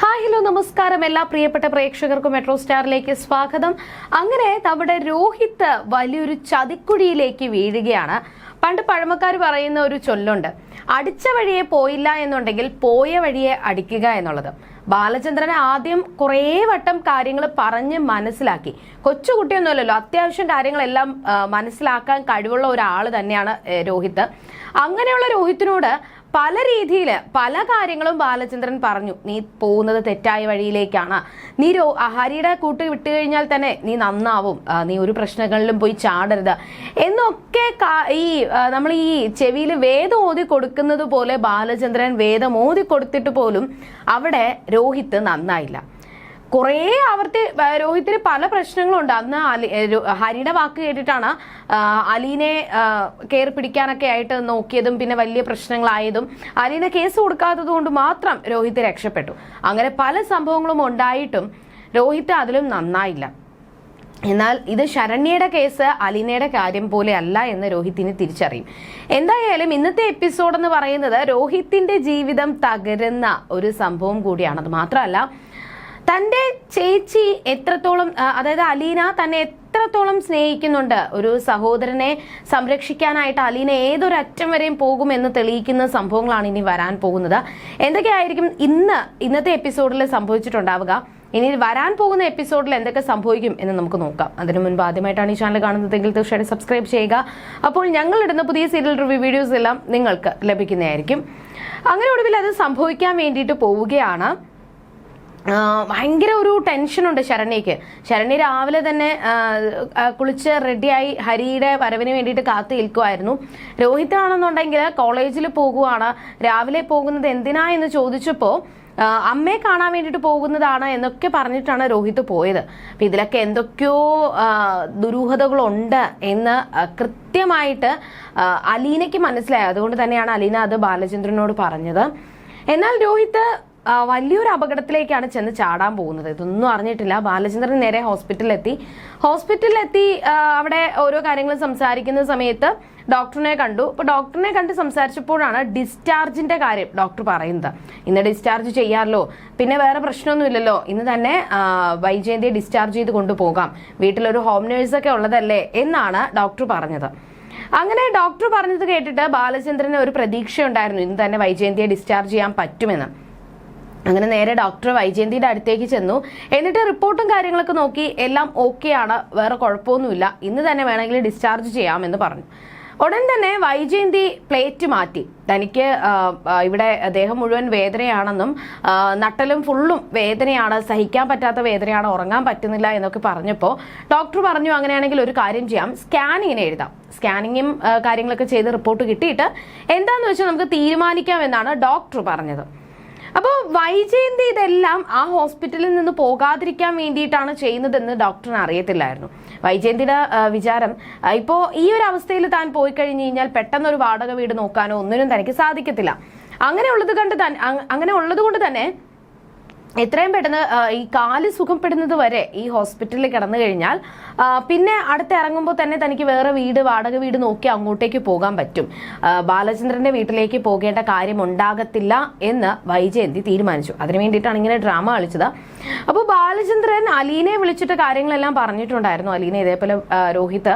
Hi hello നമസ്കാരം. എല്ലാ പ്രിയപ്പെട്ട പ്രേക്ഷകർക്കും മെട്രോ സ്റ്റാറിലേക്ക് സ്വാഗതം. അങ്ങനെ നമ്മുടെ രോഹിത് വലിയൊരു ചതിക്കുഴിയിലേക്ക് വീഴുകയാണ്. പണ്ട് പഴമക്കാർ പറയുന്ന ഒരു ചൊല്ലുണ്ട്. അടിച്ച വഴിയെ പോയില്ല എന്നുണ്ടെങ്കിൽ പോയ വഴിയെ അടിക്കുക എന്നുള്ളത്. ബാലചന്ദ്രൻ ആദ്യം കുറേ വട്ടം കാര്യങ്ങൾ പറഞ്ഞ് മനസ്സിലാക്കി. കൊച്ചുകുട്ടിയൊന്നുമല്ലല്ലോ അത്യാവശ്യം കാര്യങ്ങളെല്ലാം മനസ്സിലാക്കാൻ കഴിവുള്ള ഒരാൾ തന്നെയാണ് രോഹിത്. അങ്ങനെയുള്ള രോഹിത്തിനോട് പല രീതിയിൽ പല കാര്യങ്ങളും ബാലചന്ദ്രൻ പറഞ്ഞു. നീ പോകുന്നത് തെറ്റായ വഴിയിലേക്കാണ്. നീ രോ ഹരിയുടെ കൂട്ട് വിട്ടു കഴിഞ്ഞാൽ തന്നെ നീ നന്നാവും. നീ ഒരു പ്രശ്നങ്ങളിലും പോയി ചാടരുത്. എന്നൊക്കെ ഈ നമ്മൾ ഈ ചെവിയിൽ വേദം ഓതി കൊടുക്കുന്നത് പോലെ ബാലചന്ദ്രൻ വേദം ഓതി കൊടുത്തിട്ട് പോലും അവിടെ രോഹിത് നന്നായില്ല. കുറേ ആവർത്തി രോഹിത്തിന് പല പ്രശ്നങ്ങളുണ്ട്. അന്ന് ഹരിയുടെ വാക്ക് കേട്ടിട്ടാണ് അലീനെ കയറി പിടിക്കാനൊക്കെ ആയിട്ട് നോക്കിയതും പിന്നെ വലിയ പ്രശ്നങ്ങളായതും. അലീനെ കേസ് കൊടുക്കാത്തത് കൊണ്ട് മാത്രം രോഹിത് രക്ഷപ്പെട്ടു. അങ്ങനെ പല സംഭവങ്ങളും ഉണ്ടായിട്ടും രോഹിത് അതിലും നന്നായില്ല. എന്നാൽ ഇത് ശരണ്യയുടെ കേസ് അലീനയുടെ കാര്യം പോലെ അല്ല എന്ന് രോഹിത്തിന് തിരിച്ചറിയും. എന്തായാലും ഇന്നത്തെ എപ്പിസോഡ് എന്ന് പറയുന്നത് രോഹിത്തിന്റെ ജീവിതം തകരുന്ന ഒരു സംഭവം കൂടിയാണ് അത് മാത്രമല്ല തന്റെ ചേച്ചി എത്രത്തോളം അതായത് അലീന തന്നെ എത്രത്തോളം സ്നേഹിക്കുന്നുണ്ട്? ഒരു സഹോദരനെ സംരക്ഷിക്കാനായിട്ട് അലീന ഏതൊരു അറ്റം വരെയും പോകുമെന്ന് തെളിയിക്കുന്ന സംഭവങ്ങളാണ് ഇനി വരാൻ പോകുന്നത്. എന്തൊക്കെയായിരിക്കും ഇന്ന് ഇന്നത്തെ എപ്പിസോഡിൽ സംഭവിച്ചിട്ടുണ്ടാവുക? ഇനി വരാൻ പോകുന്ന എപ്പിസോഡിൽ എന്തൊക്കെ സംഭവിക്കും എന്ന് നമുക്ക് നോക്കാം. അതിനു മുൻപ് ആദ്യമായിട്ടാണ് ഈ ചാനൽ കാണുന്നതെങ്കിൽ തീർച്ചയായിട്ടും സബ്സ്ക്രൈബ് ചെയ്യുക. അപ്പോൾ ഞങ്ങൾ ഇടുന്ന പുതിയ സീരിയൽ റിവ്യൂ വീഡിയോസ് എല്ലാം നിങ്ങൾക്ക് ലഭിക്കുന്നതായിരിക്കും. അങ്ങനെ ഒടുവിൽ അത് സംഭവിക്കാൻ വേണ്ടിയിട്ട് പോവുകയാണ്. ഭയങ്കര ഒരു ടെൻഷനുണ്ട് ശരണ്യക്ക് ശരണ്യ രാവിലെ തന്നെ കുളിച്ച് റെഡിയായി ഹരിയുടെ വരവിന് വേണ്ടിയിട്ട് കാത്തു നിൽക്കുമായിരുന്നു രോഹിത് ആണെന്നുണ്ടെങ്കിൽ കോളേജിൽ പോകുവാണ്. രാവിലെ പോകുന്നത് എന്തിനാ എന്ന് ചോദിച്ചപ്പോൾ അമ്മയെ കാണാൻ വേണ്ടിയിട്ട് പോകുന്നതാണ് എന്നൊക്കെ പറഞ്ഞിട്ടാണ് രോഹിത് പോയത്. അപ്പം ഇതിലൊക്കെ എന്തൊക്കെയോ ദുരൂഹതകളുണ്ട് എന്ന് കൃത്യമായിട്ട് അലീനയ്ക്ക് മനസ്സിലായി. അതുകൊണ്ട് തന്നെയാണ് അലീന അത് ബാലചന്ദ്രനോട് പറഞ്ഞത്. എന്നാൽ രോഹിത് വലിയൊരു അപകടത്തിലേക്കാണ് ചെന്ന് ചാടാൻ പോകുന്നത്. ഇതൊന്നും അറിഞ്ഞിട്ടില്ല. ബാലചന്ദ്രൻ നേരെ ഹോസ്പിറ്റലിലെത്തി. ഹോസ്പിറ്റലിലെത്തി അവിടെ ഓരോ കാര്യങ്ങളും സംസാരിക്കുന്ന സമയത്ത് ഡോക്ടറിനെ കണ്ടു. അപ്പോൾ ഡോക്ടറിനെ കണ്ട് സംസാരിച്ചപ്പോഴാണ് ഡിസ്ചാർജിന്റെ കാര്യം ഡോക്ടർ പറയുന്നത്. ഇന്ന് ഡിസ്ചാർജ് ചെയ്യാമല്ലോ പിന്നെ വേറെ പ്രശ്നമൊന്നുമില്ലല്ലോ? ഇന്ന് തന്നെ വൈജയന്തിയെ ഡിസ്ചാർജ് ചെയ്ത് കൊണ്ടുപോകാം. വീട്ടിലൊരു ഹോം നേഴ്സൊക്കെ ഉള്ളതല്ലേ എന്നാണ് ഡോക്ടർ പറഞ്ഞത്. അങ്ങനെ ഡോക്ടർ പറഞ്ഞത് കേട്ടിട്ട് ബാലചന്ദ്രന് ഒരു പ്രതീക്ഷ ഉണ്ടായിരുന്നു ഇന്ന് തന്നെ വൈജയന്തിയെ ഡിസ്ചാർജ് ചെയ്യാൻ പറ്റുമെന്ന്. അങ്ങനെ നേരെ ഡോക്ടർ വൈജയന്തിയുടെ അടുത്തേക്ക് ചെന്നു. എന്നിട്ട് റിപ്പോർട്ടും കാര്യങ്ങളൊക്കെ നോക്കി എല്ലാം ഓക്കെ ആണ് വേറെ കുഴപ്പമൊന്നുമില്ല. ഇന്ന് തന്നെ വേണമെങ്കിൽ ഡിസ്ചാർജ് ചെയ്യാമെന്ന് പറഞ്ഞു. ഉടൻ തന്നെ വൈജയന്തി പ്ലേറ്റ് മാറ്റി. തനിക്ക് ഇവിടെ ദേഹം മുഴുവൻ വേദനയാണെന്നും നട്ടലും ഫുള്ളും വേദനയാണ് സഹിക്കാൻ പറ്റാത്ത വേദനയാണ് ഉറങ്ങാൻ പറ്റുന്നില്ല എന്നൊക്കെ പറഞ്ഞപ്പോൾ ഡോക്ടർ പറഞ്ഞു അങ്ങനെയാണെങ്കിൽ ഒരു കാര്യം ചെയ്യാം. സ്കാനിങ്ങിന് എഴുതാം. സ്കാനിങ്ങും കാര്യങ്ങളൊക്കെ ചെയ്ത് റിപ്പോർട്ട് കിട്ടിയിട്ട് എന്താണെന്ന് വെച്ചാൽ നമുക്ക് തീരുമാനിക്കാം എന്നാണ് ഡോക്ടർ പറഞ്ഞത്. അപ്പോൾ വൈജയന്തി ഇതെല്ലാം ആ ഹോസ്പിറ്റലിൽ നിന്ന് പോകാതിരിക്കാൻ വേണ്ടിയിട്ടാണ് ചെയ്യുന്നതെന്ന് ഡോക്ടറിന് അറിയത്തില്ലായിരുന്നു. വൈജയന്തിയുടെ വിചാരം ഇപ്പോൾ ഇപ്പോ ഈ ഒരു അവസ്ഥയിൽ താൻ പോയി കഴിഞ്ഞു കഴിഞ്ഞാൽ പെട്ടെന്ന് ഒരു വാടക വീട് നോക്കാനോ ഒന്നിനും തനിക്ക് സാധിക്കത്തില്ല. അങ്ങനെ ഉള്ളത് കണ്ട് തന്നെ അങ്ങനെ ഉള്ളത് കൊണ്ട് തന്നെ എത്രയും പെട്ടെന്ന് ഈ കാൽ സുഖപ്പെടുന്നത് വരെ ഈ ഹോസ്പിറ്റലിൽ കിടന്നു കഴിഞ്ഞാൽ പിന്നെ അടുത്ത് ഇറങ്ങുമ്പോൾ തന്നെ തനിക്ക് വേറെ വീട് വാടക വീട് നോക്കി അങ്ങോട്ടേക്ക് പോകാൻ പറ്റും. ബാലചന്ദ്രന്റെ വീട്ടിലേക്ക് പോകേണ്ട കാര്യം ഉണ്ടാകത്തില്ല എന്ന് വൈജയന്തി തീരുമാനിച്ചു. അതിനു വേണ്ടിയിട്ടാണ് ഇങ്ങനെ ഡ്രാമ കളിച്ചത്. അപ്പോൾ ബാലചന്ദ്രൻ അലീനെ വിളിച്ചിട്ട് കാര്യങ്ങളെല്ലാം പറഞ്ഞിട്ടുണ്ടായിരുന്നു. അലീന ഇതേപോലെ രോഹിത്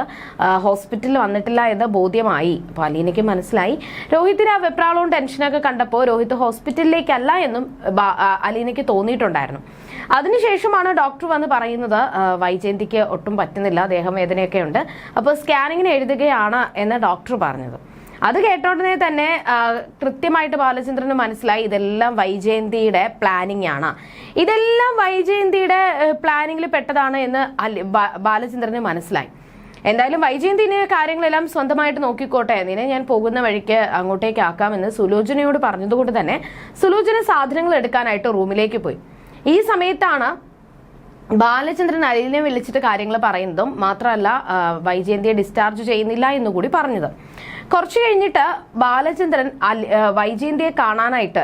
ഹോസ്പിറ്റലിൽ വന്നിട്ടില്ല എന്ന് ബോധ്യമായി. അപ്പോൾ അലീനയ്ക്ക് മനസ്സിലായി. രോഹിത്തിന് ആ വെപ്രാളവും ടെൻഷനൊക്കെ കണ്ടപ്പോൾ രോഹിത് ഹോസ്പിറ്റലിലേക്കല്ല എന്നും അലീനയ്ക്ക് അലീനയ്ക്ക് തോന്നിയിട്ടുണ്ടായിരുന്നു. അതിനുശേഷമാണ് ഡോക്ടർ വന്ന് പറയുന്നത് വൈജയന്തിക്ക് ഒട്ടും പറ്റുന്നില്ല ദേഹവേദനയൊക്കെ ഉണ്ട് അപ്പോൾ സ്കാനിങ്ങിന് എഴുതുകയാണ് എന്ന് ഡോക്ടർ പറഞ്ഞത്. അത് കേട്ടോടനെ തന്നെ കൃത്യമായിട്ട് ബാലചന്ദ്രന് മനസ്സിലായി ഇതെല്ലാം വൈജയന്തിയുടെ പ്ലാനിങ് ആണ് ഇതെല്ലാം വൈജയന്തിയുടെ പ്ലാനിങ്ങിൽ പെട്ടതാണ് എന്ന് ബാലചന്ദ്രന് മനസ്സിലായി. എന്തായാലും വൈജയന്തിന് കാര്യങ്ങളെല്ലാം സ്വന്തമായിട്ട് നോക്കിക്കോട്ടെ. നിന്നെ ഞാൻ പോകുന്ന വഴിക്ക് അങ്ങോട്ടേക്ക് ആക്കാമെന്ന് സുലോചനയോട് പറഞ്ഞതുകൊണ്ട് തന്നെ സുലോചന സാധനങ്ങൾ എടുക്കാനായിട്ട് റൂമിലേക്ക് പോയി. ഈ സമയത്താണ് ബാലചന്ദ്രൻ അലിനെ വിളിച്ചിട്ട് കാര്യങ്ങൾ പറയുന്നതും മാത്രമല്ല വൈജയന്തിയെ ഡിസ്ചാർജ് ചെയ്യുന്നില്ല എന്നുകൂടി പറഞ്ഞത്. കുറച്ചു കഴിഞ്ഞിട്ട് ബാലചന്ദ്രൻ വൈജയന്തിയെ കാണാനായിട്ട്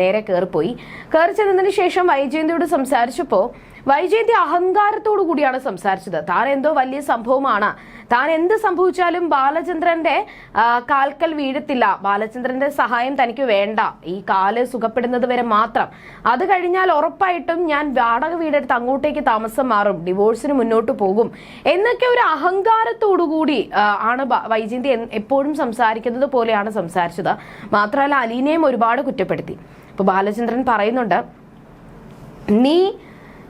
നേരെ കയറിപ്പോയി കയറി ചെന്നതിന് ശേഷം വൈജയന്തിയോട് സംസാരിച്ചപ്പോൾ വൈജയന്തി അഹങ്കാരത്തോടു കൂടിയാണ് സംസാരിച്ചത്. താൻ എന്തോ വലിയ സംഭവമാണ്. താൻ എന്ത് സംഭവിച്ചാലും ബാലചന്ദ്രന്റെ കാൽക്കൽ വീഴത്തില്ല. ബാലചന്ദ്രന്റെ സഹായം തനിക്ക് വേണ്ട. ഈ കാൽ സുഖപ്പെടുന്നത് വരെ മാത്രം. അത് കഴിഞ്ഞാൽ ഉറപ്പായിട്ടും ഞാൻ വാടക വീടെടുത്ത് അങ്ങോട്ടേക്ക് താമസം മാറും. ഡിവോഴ്സിന് മുന്നോട്ട് പോകും. എന്നൊക്കെ ഒരു അഹങ്കാരത്തോടുകൂടി കൂടി ആണ് വൈജയന്തി എപ്പോഴും സംസാരിക്കുന്നത് പോലെയാണ് സംസാരിച്ചത്. മാത്രമല്ല അലീനയും ഒരുപാട് കുറ്റപ്പെടുത്തി. അപ്പൊ ബാലചന്ദ്രൻ പറയുന്നുണ്ട് നീ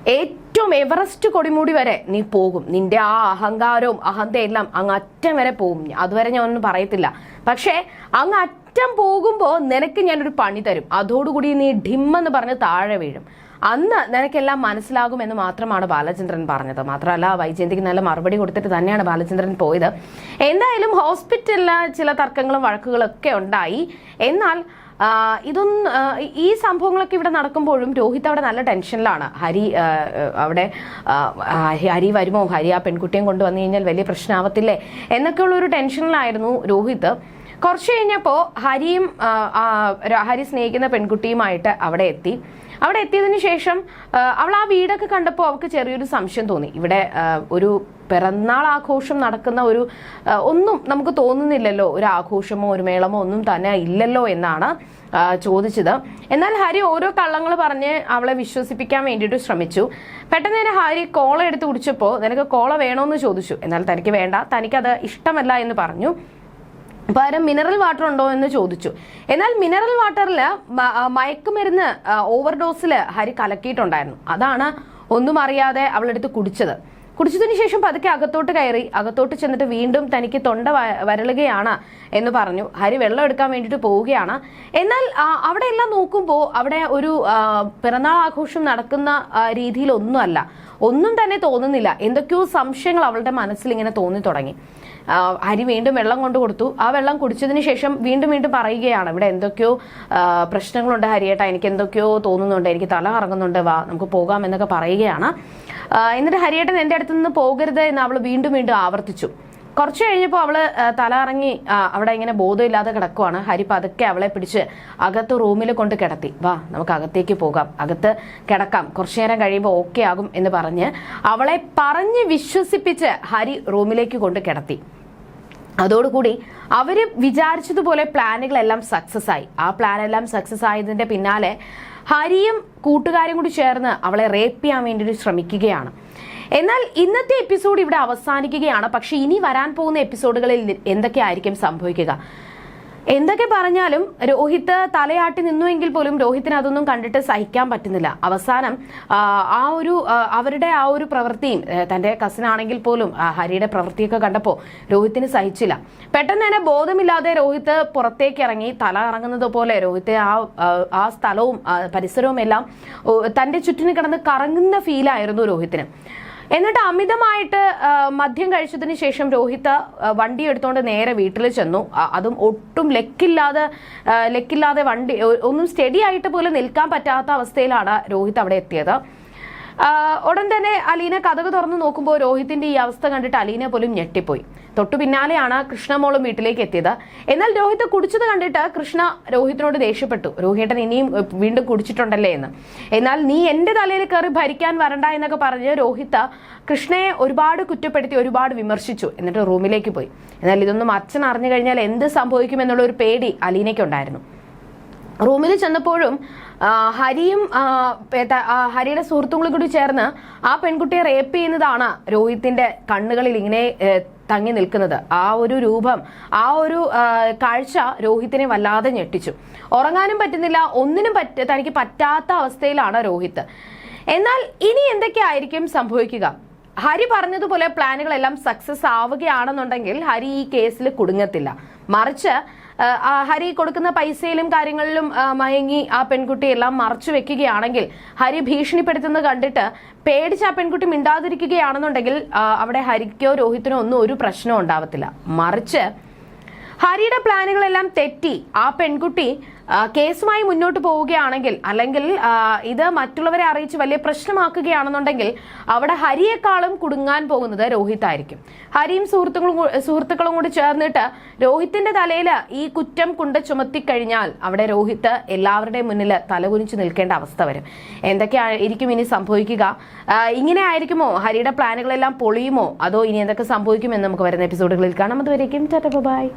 ഏറ്റവും എവറസ്റ്റ് കൊടിമുടി വരെ നീ പോകും. നിന്റെ ആ അഹങ്കാരവും അഹന്തയെല്ലാം അങ്ങ് അറ്റം വരെ പോകും. അതുവരെ ഞാൻ ഒന്നും പറയത്തില്ല. പക്ഷേ അങ്ങ് അറ്റം പോകുമ്പോൾ നിനക്ക് ഞാനൊരു പണി തരും. അതോടുകൂടി നീ ഡിമ്മെന്ന് പറഞ്ഞ് താഴെ വീഴും. അന്ന് നിനക്കെല്ലാം മനസ്സിലാകും എന്ന് മാത്രമാണ് ബാലചന്ദ്രൻ പറഞ്ഞത്. മാത്രമല്ല വൈജയന്തിക്ക് നല്ല മറുപടി കൊടുത്തിട്ട് തന്നെയാണ് ബാലചന്ദ്രൻ പോയത്. എന്തായാലും ഹോസ്പിറ്റലിൽ ചില തർക്കങ്ങളും വഴക്കുകളൊക്കെ ഉണ്ടായി. എന്നാൽ ഇതൊന്നും ഈ സംഭവങ്ങളൊക്കെ ഇവിടെ നടക്കുമ്പോഴും രോഹിത് അവിടെ നല്ല ടെൻഷനിലാണ്. ഹരി അവിടെ ഹരി വരുമോ? ഹരി ആ പെൺകുട്ടിയും കൊണ്ടുവന്നു കഴിഞ്ഞാൽ വലിയ പ്രശ്നമാവത്തില്ലേ? എന്നൊക്കെയുള്ള ഒരു ടെൻഷനിലായിരുന്നു രോഹിത്. കുറച്ച് കഴിഞ്ഞപ്പോൾ ഹരിയും ഹരി സ്നേഹിക്കുന്ന പെൺകുട്ടിയുമായിട്ട് അവിടെ എത്തി. അവിടെ എത്തിയതിന് ശേഷം അവൾ ആ വീടൊക്കെ കണ്ടപ്പോൾ അവൾക്ക് ചെറിയൊരു സംശയം തോന്നി. ഇവിടെ ഒരു പിറന്നാൾ ആഘോഷം നടക്കുന്ന ഒരു ഒന്നും നമുക്ക് തോന്നുന്നില്ലല്ലോ. ഒരു ആഘോഷമോ ഒരു മേളമോ ഒന്നും തന്നെ ഇല്ലല്ലോ എന്നാണ് ചോദിച്ചത്. എന്നാൽ ഹരി ഓരോ കള്ളങ്ങൾ പറഞ്ഞ് അവളെ വിശ്വസിപ്പിക്കാൻ വേണ്ടിയിട്ട് ശ്രമിച്ചു. പെട്ടെന്ന് തന്നെ ഹരി കോള എടുത്ത് കുടിച്ചപ്പോൾ നിനക്ക് കോള വേണോന്ന് ചോദിച്ചു. എന്നാൽ തനിക്ക് വേണ്ട തനിക്കത് ഇഷ്ടമല്ല എന്ന് പറഞ്ഞു. പകരം മിനറൽ വാട്ടർ ഉണ്ടോ എന്ന് ചോദിച്ചു. എന്നാൽ മിനറൽ വാട്ടറിൽ മയക്കുമരുന്ന് ഓവർഡോസിൽ ഹരി കലക്കിയിട്ടുണ്ടായിരുന്നു. അതാണ് ഒന്നും അറിയാതെ അവളെടുത്ത് കുടിച്ചത്. കുടിച്ചതിന് ശേഷം പതുക്കെ അകത്തോട്ട് കയറി അകത്തോട്ട് ചെന്നിട്ട് വീണ്ടും തനിക്ക് തൊണ്ട വരളുകയാണ് എന്ന് പറഞ്ഞു. ഹരി വെള്ളം എടുക്കാൻ വേണ്ടിട്ട് പോവുകയാണ്. എന്നാൽ അവിടെ എല്ലാം നോക്കുമ്പോൾ അവിടെ ഒരു പിറന്നാൾ ആഘോഷം നടക്കുന്ന രീതിയിലൊന്നുമല്ല. ഒന്നും തന്നെ തോന്നുന്നില്ല. എന്തൊക്കെയോ സംശയങ്ങൾ അവളുടെ മനസ്സിൽ ഇങ്ങനെ തോന്നി തുടങ്ങി. അരി വീണ്ടും വെള്ളം കൊണ്ട് കൊടുത്തു. ആ വെള്ളം കുടിച്ചതിന് ശേഷം വീണ്ടും വീണ്ടും പറയുകയാണ് ഇവിടെ എന്തൊക്കെയോ പ്രശ്നങ്ങളുണ്ട് ഹരിയേട്ടാ. എനിക്ക് എന്തൊക്കെയോ തോന്നുന്നുണ്ട്. എനിക്ക് തല കറങ്ങുന്നുണ്ട്. വാ നമുക്ക് പോകാം എന്നൊക്കെ പറയുകയാണ്. എന്നിട്ട് ഹരിയേട്ടൻ എന്റെ അടുത്ത് നിന്ന് പോകരുത് എന്ന് അവൾ വീണ്ടും വീണ്ടും ആവർത്തിച്ചു. കുറച്ച് കഴിഞ്ഞപ്പോൾ അവൾ തല ഇറങ്ങി അവിടെ ഇങ്ങനെ ബോധമില്ലാതെ കിടക്കുവാണ്. ഹരി പതുക്കെ അവളെ പിടിച്ച് അകത്ത് റൂമിൽ കൊണ്ട് കിടത്തി. വാ നമുക്ക് അകത്തേക്ക് പോകാം. അകത്ത് കിടക്കാം. കുറച്ചു നേരം കഴിയുമ്പോൾ ഓക്കെ ആകും എന്ന് പറഞ്ഞ് അവളെ പറഞ്ഞ് വിശ്വസിപ്പിച്ച് ഹരി റൂമിലേക്ക് കൊണ്ട് കിടത്തി. അതോടുകൂടി അവർ വിചാരിച്ചതുപോലെ പ്ലാനുകളെല്ലാം സക്സസ് ആയി ആ പ്ലാനെല്ലാം സക്സസ് ആയതിന്റെ പിന്നാലെ ഹരിയും കൂട്ടുകാരും കൂടി ചേർന്ന് അവളെ റേപ്പ് ചെയ്യാൻ വേണ്ടിയിട്ട് ശ്രമിക്കുകയാണ്. എന്നാൽ ഇന്നത്തെ എപ്പിസോഡ് ഇവിടെ അവസാനിക്കുകയാണ്. പക്ഷെ ഇനി വരാൻ പോകുന്ന എപ്പിസോഡുകളിൽ എന്തൊക്കെയായിരിക്കും സംഭവിക്കുക? എന്തൊക്കെ പറഞ്ഞാലും രോഹിത് തലയാട്ടി നിന്നുവെങ്കിൽ പോലും രോഹിത്തിന് അതൊന്നും കണ്ടിട്ട് സഹിക്കാൻ പറ്റുന്നില്ല. അവസാനം ആ, ഒരു അവരുടെ ആ ഒരു പ്രവൃത്തിയും തന്റെ ആണെങ്കിൽ പോലും ഹരിയുടെ പ്രവൃത്തിയൊക്കെ കണ്ടപ്പോൾ രോഹിത്തിന് സഹിച്ചില്ല. പെട്ടെന്ന് തന്നെ ബോധമില്ലാതെ രോഹിത് പുറത്തേക്ക് ഇറങ്ങി തല ഇറങ്ങുന്നത് പോലെ രോഹിത്തെ ആ ആ, സ്ഥലവും പരിസരവും എല്ലാം തന്റെ ചുറ്റിന് കിടന്ന് കറങ്ങുന്ന ഫീലായിരുന്നു രോഹിത്തിന്. എന്നിട്ട് അമിതമായിട്ട് മദ്യം കഴിച്ചതിന് ശേഷം രോഹിത്ത് വണ്ടി എടുത്തുകൊണ്ട് നേരെ വീട്ടിൽ ചെന്നു. അതും ഒട്ടും ലെക്കില്ലാതെ ലെക്കില്ലാതെ വണ്ടി ഒന്നും സ്റ്റഡി ആയിട്ട് പോലും നിൽക്കാൻ പറ്റാത്ത അവസ്ഥയിലാണ് രോഹിത് അവിടെ എത്തിയത്. ഉടൻ തന്നെ അലീന കഥക് തുറന്നു നോക്കുമ്പോൾ രോഹിത്തിന്റെ ഈ അവസ്ഥ കണ്ടിട്ട് അലീന പോലും ഞെട്ടിപ്പോയി. തൊട്ടു പിന്നാലെയാണ് കൃഷ്ണമോളും വീട്ടിലേക്ക് എത്തിയത്. എന്നാൽ രോഹിത് കുടിച്ചത് കണ്ടിട്ട് കൃഷ്ണ രോഹിത്തിനോട് ദേഷ്യപ്പെട്ടു. രോഹിട്ടൻ ഇനിയും വീണ്ടും കുടിച്ചിട്ടുണ്ടല്ലേ എന്ന്. എന്നാൽ നീ എന്റെ തലയിൽ കയറി ഭരിക്കാൻ വരണ്ട എന്നൊക്കെ പറഞ്ഞ് രോഹിത്ത് കൃഷ്ണയെ ഒരുപാട് കുറ്റപ്പെടുത്തി ഒരുപാട് വിമർശിച്ചു. എന്നിട്ട് റൂമിലേക്ക് പോയി. എന്നാൽ ഇതൊന്നും അച്ഛൻ അറിഞ്ഞു കഴിഞ്ഞാൽ എന്ത് സംഭവിക്കും എന്നുള്ള ഒരു പേടി അലീനയ്ക്കുണ്ടായിരുന്നു. റൂമിൽ ചെന്നപ്പോഴും ഹരിയും ഹരിയുടെ സുഹൃത്തുക്കളും കൂടി ചേർന്ന് ആ പെൺകുട്ടിയെ റേപ്പ് ചെയ്യുന്നതാണ് രോഹിത്തിന്റെ കണ്ണുകളിൽ ഇങ്ങനെ തങ്ങി നിൽക്കുന്നത്. ആ ഒരു രൂപം ആ ഒരു കാഴ്ച രോഹിത്തിനെ വല്ലാതെ ഞെട്ടിച്ചു. ഉറങ്ങാനും പറ്റുന്നില്ല ഒന്നിനും പറ്റ തനിക്ക് പറ്റാത്ത അവസ്ഥയിലാണ് രോഹിത്ത്. എന്നാൽ ഇനി എന്തൊക്കെയായിരിക്കും സംഭവിക്കുക? ഹരി പറഞ്ഞതുപോലെ പ്ലാനുകളെല്ലാം സക്സസ് ആവുകയാണെന്നുണ്ടെങ്കിൽ ഹരി ഈ കേസിൽ കുടുങ്ങത്തില്ല. മറിച്ച് ഹരി കൊടുക്കുന്ന പൈസയിലും കാര്യങ്ങളിലും മയങ്ങി ആ പെൺകുട്ടി എല്ലാം മറച്ചു വെക്കുകയാണെങ്കിൽ ഹരി ഭീഷണിപ്പെടുത്തുന്നത് കണ്ടിട്ട് പേടിച്ച് ആ പെൺകുട്ടി മിണ്ടാതിരിക്കുകയാണെന്നുണ്ടെങ്കിൽ അവിടെ ഹരിക്കോ രോഹിത്തിനോ ഒന്നും ഒരു പ്രശ്നവും ഉണ്ടാവത്തില്ല. മറിച്ച് ഹരിയുടെ പ്ലാനുകളെല്ലാം തെറ്റി ആ പെൺകുട്ടി കേസുമായി മുന്നോട്ട് പോവുകയാണെങ്കിൽ അല്ലെങ്കിൽ ഇത് മറ്റുള്ളവരെ അറിയിച്ച് വലിയ പ്രശ്നമാക്കുകയാണെന്നുണ്ടെങ്കിൽ അവിടെ ഹരിയെക്കാളും കുടുങ്ങാൻ പോകുന്നത് രോഹിത് ആയിരിക്കും. ഹരിയും സുഹൃത്തുക്കളും സുഹൃത്തുക്കളും കൂടി ചേർന്നിട്ട് രോഹിത്തിന്റെ തലയിൽ ഈ കുറ്റം കൊണ്ട് ചുമത്തി കഴിഞ്ഞാൽ അവിടെ രോഹിത് എല്ലാവരുടെയും മുന്നിൽ തലകുനിച്ച് നിൽക്കേണ്ട അവസ്ഥ വരും. എന്തൊക്കെയായിരിക്കും ഇനി സംഭവിക്കുക? ഇങ്ങനെ ആയിരിക്കുമോ? ഹരിയുടെ പ്ലാനുകളെല്ലാം പൊളിയുമോ? അതോ ഇനി എന്തൊക്കെ സംഭവിക്കുമെന്ന് നമുക്ക് വരുന്ന എപ്പിസോഡുകളിൽ കാണാം. അതുവരേക്കും ടാറ്റ ബൈ.